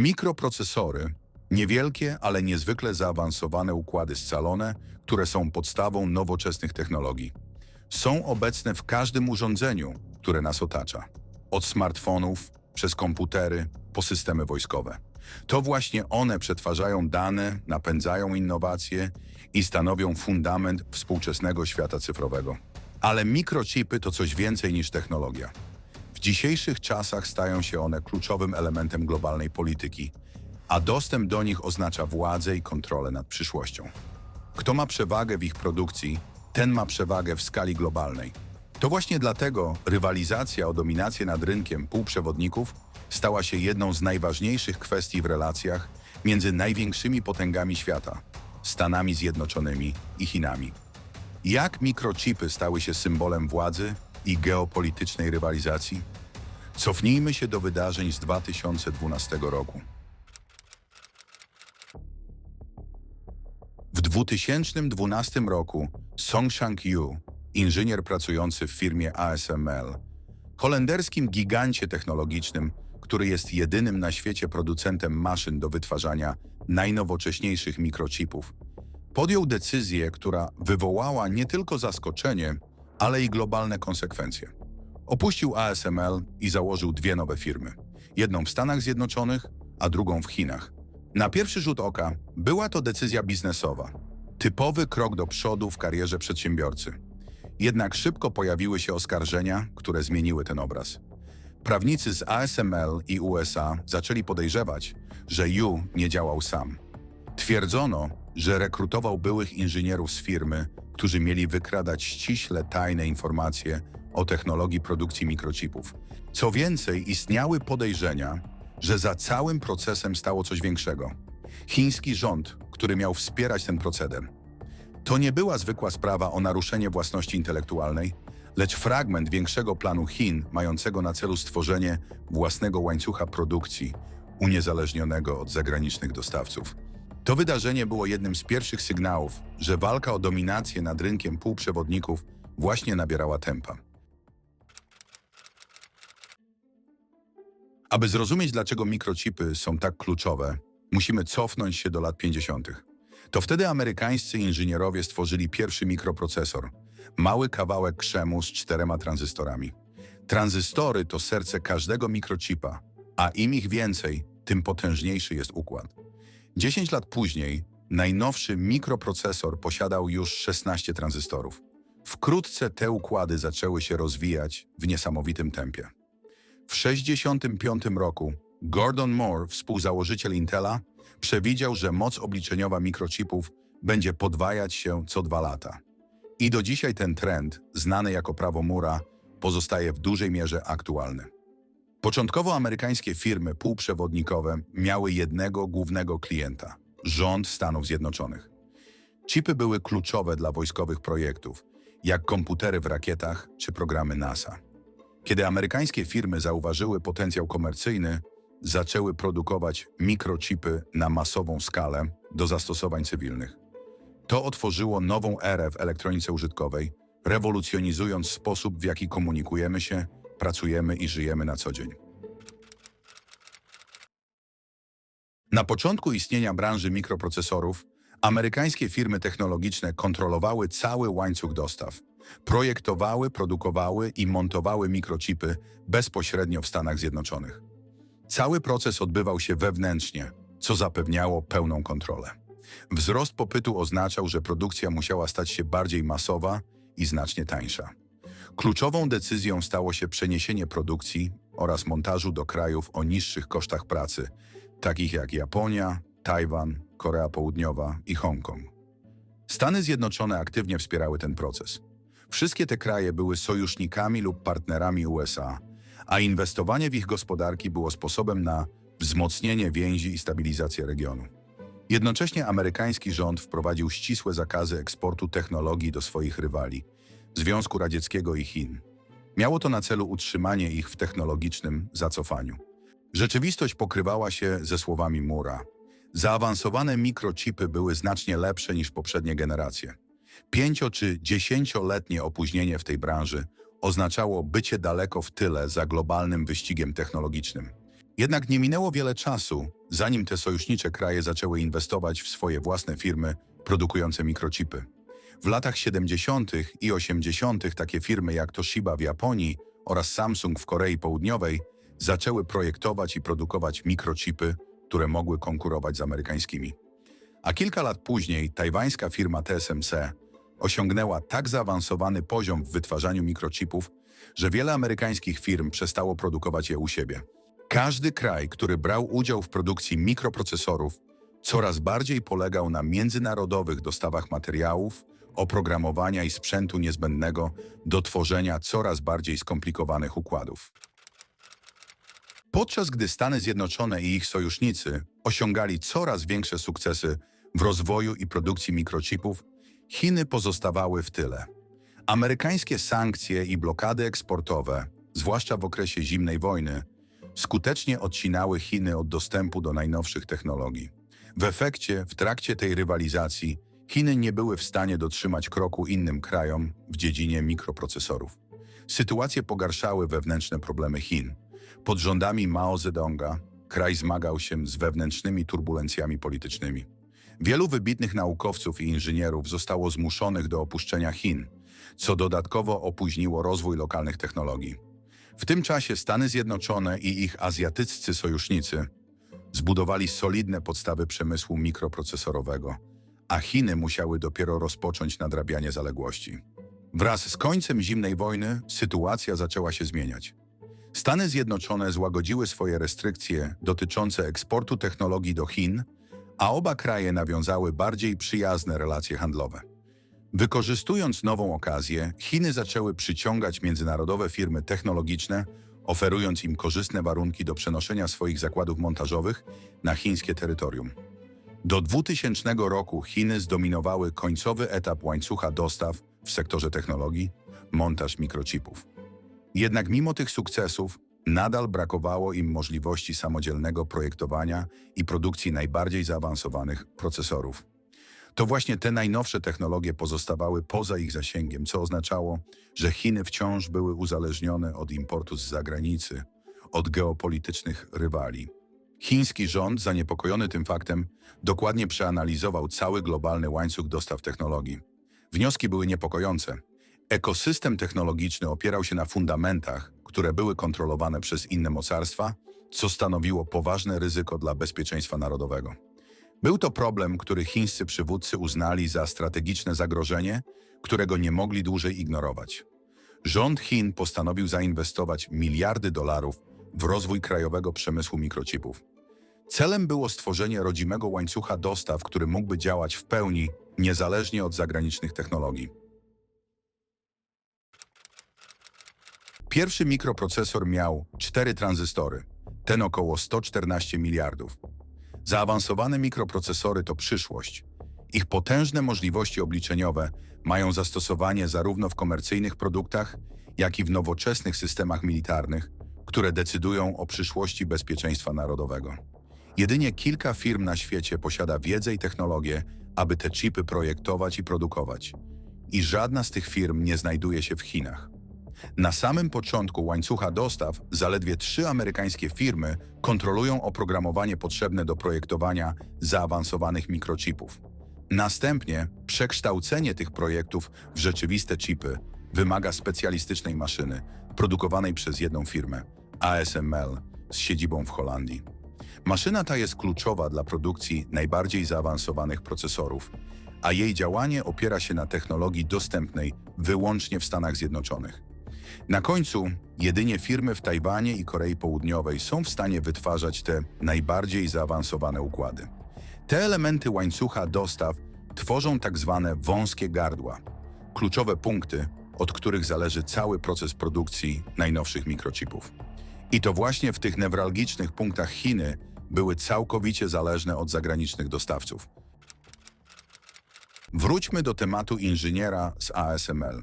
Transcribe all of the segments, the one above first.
Mikroprocesory, niewielkie, ale niezwykle zaawansowane układy scalone, które są podstawą nowoczesnych technologii. Są obecne w każdym urządzeniu, które nas otacza. Od smartfonów, przez komputery, po systemy wojskowe. To właśnie one przetwarzają dane, napędzają innowacje i stanowią fundament współczesnego świata cyfrowego. Ale mikrochipy to coś więcej niż technologia. W dzisiejszych czasach stają się one kluczowym elementem globalnej polityki, a dostęp do nich oznacza władzę i kontrolę nad przyszłością. Kto ma przewagę w ich produkcji, ten ma przewagę w skali globalnej. To właśnie dlatego rywalizacja o dominację nad rynkiem półprzewodników stała się jedną z najważniejszych kwestii w relacjach między największymi potęgami świata Stanami Zjednoczonymi i Chinami. Jak mikrochipy stały się symbolem władzy i geopolitycznej rywalizacji? Cofnijmy się do wydarzeń z 2012 roku. W 2012 roku Song Shang-yu, inżynier pracujący w firmie ASML, holenderskim gigancie technologicznym, który jest jedynym na świecie producentem maszyn do wytwarzania najnowocześniejszych mikrochipów, podjął decyzję, która wywołała nie tylko zaskoczenie, ale i globalne konsekwencje. Opuścił ASML i założył dwie nowe firmy. Jedną w Stanach Zjednoczonych, a drugą w Chinach. Na pierwszy rzut oka była to decyzja biznesowa. Typowy krok do przodu w karierze przedsiębiorcy. Jednak szybko pojawiły się oskarżenia, które zmieniły ten obraz. Prawnicy z ASML i USA zaczęli podejrzewać, że Yu nie działał sam. Twierdzono, że rekrutował byłych inżynierów z firmy, którzy mieli wykradać ściśle tajne informacje o technologii produkcji mikrochipów. Co więcej, istniały podejrzenia, że za całym procesem stało coś większego. Chiński rząd, który miał wspierać ten proceder. To nie była zwykła sprawa o naruszenie własności intelektualnej, lecz fragment większego planu Chin mającego na celu stworzenie własnego łańcucha produkcji uniezależnionego od zagranicznych dostawców. To wydarzenie było jednym z pierwszych sygnałów, że walka o dominację nad rynkiem półprzewodników właśnie nabierała tempa. Aby zrozumieć, dlaczego mikrochipy są tak kluczowe, musimy cofnąć się do lat 50. To wtedy amerykańscy inżynierowie stworzyli pierwszy mikroprocesor mały kawałek krzemu z czterema tranzystorami. Tranzystory to serce każdego mikrochipa, a im ich więcej, tym potężniejszy jest układ. 10 lat później najnowszy mikroprocesor posiadał już 16 tranzystorów. Wkrótce te układy zaczęły się rozwijać w niesamowitym tempie. W 1965 roku Gordon Moore, współzałożyciel Intela, przewidział, że moc obliczeniowa mikrochipów będzie podwajać się co dwa lata. I do dzisiaj ten trend, znany jako prawo Mura, pozostaje w dużej mierze aktualny. Początkowo amerykańskie firmy półprzewodnikowe miały jednego głównego klienta rząd Stanów Zjednoczonych. Chipy były kluczowe dla wojskowych projektów, jak komputery w rakietach czy programy NASA. Kiedy amerykańskie firmy zauważyły potencjał komercyjny, zaczęły produkować mikrochipy na masową skalę do zastosowań cywilnych. To otworzyło nową erę w elektronice użytkowej, rewolucjonizując sposób, w jaki komunikujemy się, pracujemy i żyjemy na co dzień. Na początku istnienia branży mikroprocesorów, amerykańskie firmy technologiczne kontrolowały cały łańcuch dostaw. Projektowały, produkowały i montowały mikrochipy bezpośrednio w Stanach Zjednoczonych. Cały proces odbywał się wewnętrznie, co zapewniało pełną kontrolę. Wzrost popytu oznaczał, że produkcja musiała stać się bardziej masowa i znacznie tańsza. Kluczową decyzją stało się przeniesienie produkcji oraz montażu do krajów o niższych kosztach pracy, takich jak Japonia, Tajwan, Korea Południowa i Hongkong. Stany Zjednoczone aktywnie wspierały ten proces. Wszystkie te kraje były sojusznikami lub partnerami USA, a inwestowanie w ich gospodarki było sposobem na wzmocnienie więzi i stabilizację regionu. Jednocześnie amerykański rząd wprowadził ścisłe zakazy eksportu technologii do swoich rywali Związku Radzieckiego i Chin. Miało to na celu utrzymanie ich w technologicznym zacofaniu. Rzeczywistość pokrywała się ze słowami Mura. Zaawansowane mikrochipy były znacznie lepsze niż poprzednie generacje. Pięcio- czy dziesięcioletnie opóźnienie w tej branży oznaczało bycie daleko w tyle za globalnym wyścigiem technologicznym. Jednak nie minęło wiele czasu, zanim te sojusznicze kraje zaczęły inwestować w swoje własne firmy produkujące mikrochipy. W latach 70. i 80. takie firmy jak Toshiba w Japonii oraz Samsung w Korei Południowej zaczęły projektować i produkować mikrochipy, które mogły konkurować z amerykańskimi. A kilka lat później tajwańska firma TSMC osiągnęła tak zaawansowany poziom w wytwarzaniu mikrochipów, że wiele amerykańskich firm przestało produkować je u siebie. Każdy kraj, który brał udział w produkcji mikroprocesorów, coraz bardziej polegał na międzynarodowych dostawach materiałów, oprogramowania i sprzętu niezbędnego do tworzenia coraz bardziej skomplikowanych układów. Podczas gdy Stany Zjednoczone i ich sojusznicy osiągali coraz większe sukcesy w rozwoju i produkcji mikrochipów, Chiny pozostawały w tyle. Amerykańskie sankcje i blokady eksportowe, zwłaszcza w okresie zimnej wojny, skutecznie odcinały Chiny od dostępu do najnowszych technologii. W efekcie, w trakcie tej rywalizacji, Chiny nie były w stanie dotrzymać kroku innym krajom w dziedzinie mikroprocesorów. Sytuację pogarszały wewnętrzne problemy Chin. Pod rządami Mao Zedonga kraj zmagał się z wewnętrznymi turbulencjami politycznymi. Wielu wybitnych naukowców i inżynierów zostało zmuszonych do opuszczenia Chin, co dodatkowo opóźniło rozwój lokalnych technologii. W tym czasie Stany Zjednoczone i ich azjatyccy sojusznicy zbudowali solidne podstawy przemysłu mikroprocesorowego, a Chiny musiały dopiero rozpocząć nadrabianie zaległości. Wraz z końcem zimnej wojny sytuacja zaczęła się zmieniać. Stany Zjednoczone złagodziły swoje restrykcje dotyczące eksportu technologii do Chin, a oba kraje nawiązały bardziej przyjazne relacje handlowe. Wykorzystując nową okazję, Chiny zaczęły przyciągać międzynarodowe firmy technologiczne, oferując im korzystne warunki do przenoszenia swoich zakładów montażowych na chińskie terytorium. Do 2000 roku Chiny zdominowały końcowy etap łańcucha dostaw w sektorze technologii, montaż mikrochipów. Jednak mimo tych sukcesów nadal brakowało im możliwości samodzielnego projektowania i produkcji najbardziej zaawansowanych procesorów. To właśnie te najnowsze technologie pozostawały poza ich zasięgiem, co oznaczało, że Chiny wciąż były uzależnione od importu z zagranicy, od geopolitycznych rywali. Chiński rząd, zaniepokojony tym faktem, dokładnie przeanalizował cały globalny łańcuch dostaw technologii. Wnioski były niepokojące. Ekosystem technologiczny opierał się na fundamentach, które były kontrolowane przez inne mocarstwa, co stanowiło poważne ryzyko dla bezpieczeństwa narodowego. Był to problem, który chińscy przywódcy uznali za strategiczne zagrożenie, którego nie mogli dłużej ignorować. Rząd Chin postanowił zainwestować miliardy dolarów w rozwój krajowego przemysłu mikrochipów. Celem było stworzenie rodzimego łańcucha dostaw, który mógłby działać w pełni, niezależnie od zagranicznych technologii. Pierwszy mikroprocesor miał cztery tranzystory, ten około 114 miliardów. Zaawansowane mikroprocesory to przyszłość. Ich potężne możliwości obliczeniowe mają zastosowanie zarówno w komercyjnych produktach, jak i w nowoczesnych systemach militarnych, które decydują o przyszłości bezpieczeństwa narodowego. Jedynie kilka firm na świecie posiada wiedzę i technologię, aby te chipy projektować i produkować. I żadna z tych firm nie znajduje się w Chinach. Na samym początku łańcucha dostaw zaledwie trzy amerykańskie firmy kontrolują oprogramowanie potrzebne do projektowania zaawansowanych mikrochipów. Następnie przekształcenie tych projektów w rzeczywiste chipy wymaga specjalistycznej maszyny produkowanej przez jedną firmę, ASML, z siedzibą w Holandii. Maszyna ta jest kluczowa dla produkcji najbardziej zaawansowanych procesorów, a jej działanie opiera się na technologii dostępnej wyłącznie w Stanach Zjednoczonych. Na końcu jedynie firmy w Tajwanie i Korei Południowej są w stanie wytwarzać te najbardziej zaawansowane układy. Te elementy łańcucha dostaw tworzą tak zwane wąskie gardła, kluczowe punkty, od których zależy cały proces produkcji najnowszych mikrochipów. I to właśnie w tych newralgicznych punktach Chiny były całkowicie zależne od zagranicznych dostawców. Wróćmy do tematu inżyniera z ASML.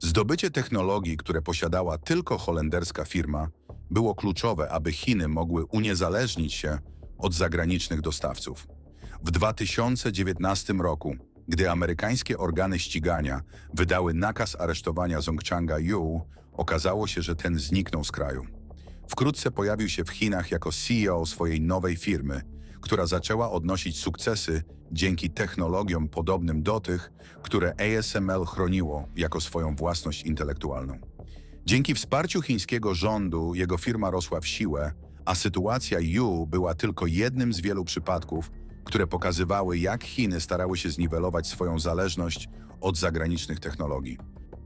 Zdobycie technologii, które posiadała tylko holenderska firma, było kluczowe, aby Chiny mogły uniezależnić się od zagranicznych dostawców. W 2019 roku, gdy amerykańskie organy ścigania wydały nakaz aresztowania Zhongchanga Yu, okazało się, że ten zniknął z kraju. Wkrótce pojawił się w Chinach jako CEO swojej nowej firmy, która zaczęła odnosić sukcesy dzięki technologiom podobnym do tych, które ASML chroniło jako swoją własność intelektualną. Dzięki wsparciu chińskiego rządu jego firma rosła w siłę, a sytuacja Yu była tylko jednym z wielu przypadków, które pokazywały, jak Chiny starały się zniwelować swoją zależność od zagranicznych technologii.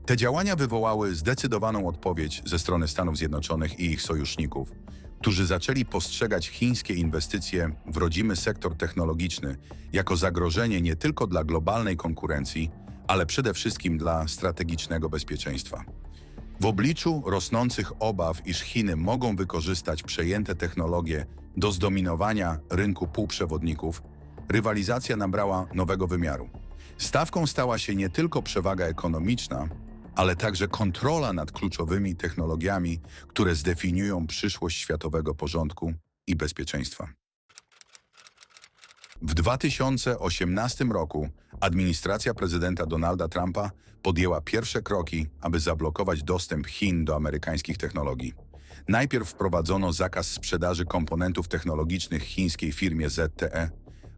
Te działania wywołały zdecydowaną odpowiedź ze strony Stanów Zjednoczonych i ich sojuszników, którzy zaczęli postrzegać chińskie inwestycje w rodzimy sektor technologiczny jako zagrożenie nie tylko dla globalnej konkurencji, ale przede wszystkim dla strategicznego bezpieczeństwa. W obliczu rosnących obaw, iż Chiny mogą wykorzystać przejęte technologie do zdominowania rynku półprzewodników, rywalizacja nabrała nowego wymiaru. Stawką stała się nie tylko przewaga ekonomiczna, ale także kontrola nad kluczowymi technologiami, które zdefiniują przyszłość światowego porządku i bezpieczeństwa. W 2018 roku administracja prezydenta Donalda Trumpa podjęła pierwsze kroki, aby zablokować dostęp Chin do amerykańskich technologii. Najpierw wprowadzono zakaz sprzedaży komponentów technologicznych chińskiej firmie ZTE,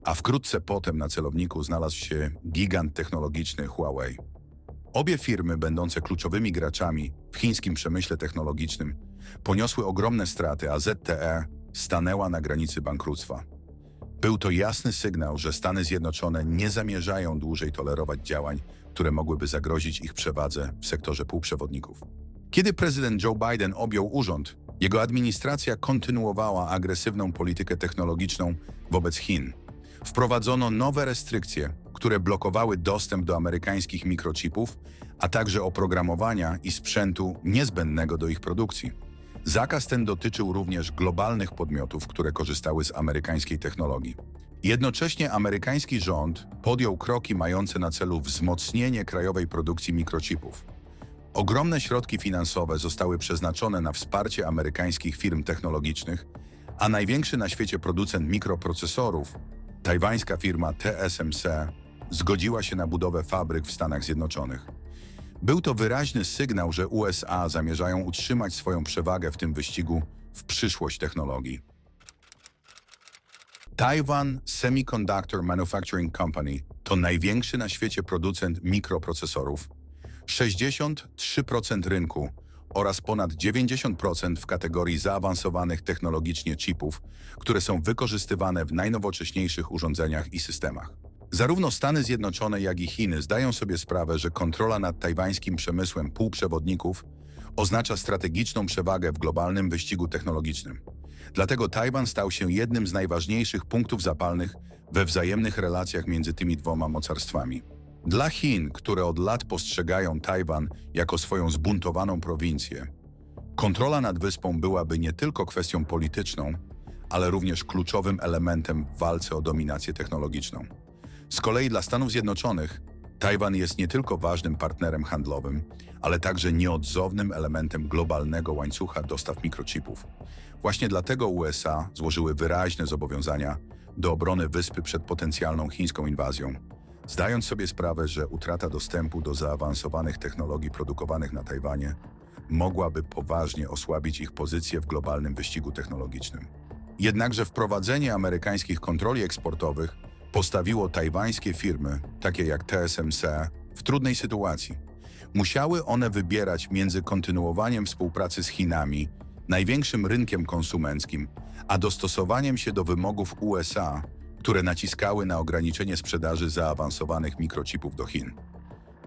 a wkrótce potem na celowniku znalazł się gigant technologiczny Huawei. Obie firmy, będące kluczowymi graczami w chińskim przemyśle technologicznym, poniosły ogromne straty, a ZTE stanęła na granicy bankructwa. Był to jasny sygnał, że Stany Zjednoczone nie zamierzają dłużej tolerować działań, które mogłyby zagrozić ich przewadze w sektorze półprzewodników. Kiedy prezydent Joe Biden objął urząd, jego administracja kontynuowała agresywną politykę technologiczną wobec Chin. Wprowadzono nowe restrykcje, które blokowały dostęp do amerykańskich mikrochipów, a także oprogramowania i sprzętu niezbędnego do ich produkcji. Zakaz ten dotyczył również globalnych podmiotów, które korzystały z amerykańskiej technologii. Jednocześnie amerykański rząd podjął kroki mające na celu wzmocnienie krajowej produkcji mikrochipów. Ogromne środki finansowe zostały przeznaczone na wsparcie amerykańskich firm technologicznych, a największy na świecie producent mikroprocesorów, tajwańska firma TSMC, zgodziła się na budowę fabryk w Stanach Zjednoczonych. Był to wyraźny sygnał, że USA zamierzają utrzymać swoją przewagę w tym wyścigu w przyszłość technologii. Taiwan Semiconductor Manufacturing Company to największy na świecie producent mikroprocesorów. 63% rynku oraz ponad 90% w kategorii zaawansowanych technologicznie chipów, które są wykorzystywane w najnowocześniejszych urządzeniach i systemach. Zarówno Stany Zjednoczone, jak i Chiny zdają sobie sprawę, że kontrola nad tajwańskim przemysłem półprzewodników oznacza strategiczną przewagę w globalnym wyścigu technologicznym. Dlatego Tajwan stał się jednym z najważniejszych punktów zapalnych we wzajemnych relacjach między tymi dwoma mocarstwami. Dla Chin, które od lat postrzegają Tajwan jako swoją zbuntowaną prowincję, kontrola nad wyspą byłaby nie tylko kwestią polityczną, ale również kluczowym elementem w walce o dominację technologiczną. Z kolei dla Stanów Zjednoczonych Tajwan jest nie tylko ważnym partnerem handlowym, ale także nieodzownym elementem globalnego łańcucha dostaw mikrochipów. Właśnie dlatego USA złożyły wyraźne zobowiązania do obrony wyspy przed potencjalną chińską inwazją, zdając sobie sprawę, że utrata dostępu do zaawansowanych technologii produkowanych na Tajwanie mogłaby poważnie osłabić ich pozycję w globalnym wyścigu technologicznym. Jednakże wprowadzenie amerykańskich kontroli eksportowych postawiło tajwańskie firmy, takie jak TSMC, w trudnej sytuacji. Musiały one wybierać między kontynuowaniem współpracy z Chinami, największym rynkiem konsumenckim, a dostosowaniem się do wymogów USA, które naciskały na ograniczenie sprzedaży zaawansowanych mikrochipów do Chin.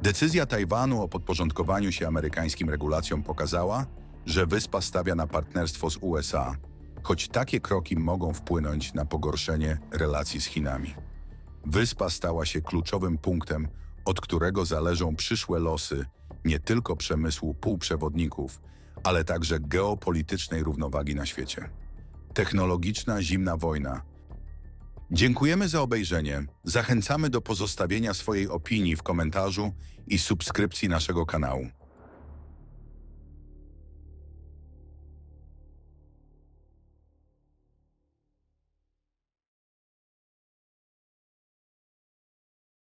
Decyzja Tajwanu o podporządkowaniu się amerykańskim regulacjom pokazała, że wyspa stawia na partnerstwo z USA, choć takie kroki mogą wpłynąć na pogorszenie relacji z Chinami. Wyspa stała się kluczowym punktem, od którego zależą przyszłe losy nie tylko przemysłu półprzewodników, ale także geopolitycznej równowagi na świecie. Technologiczna zimna wojna. Dziękujemy za obejrzenie. Zachęcamy do pozostawienia swojej opinii w komentarzu i subskrypcji naszego kanału.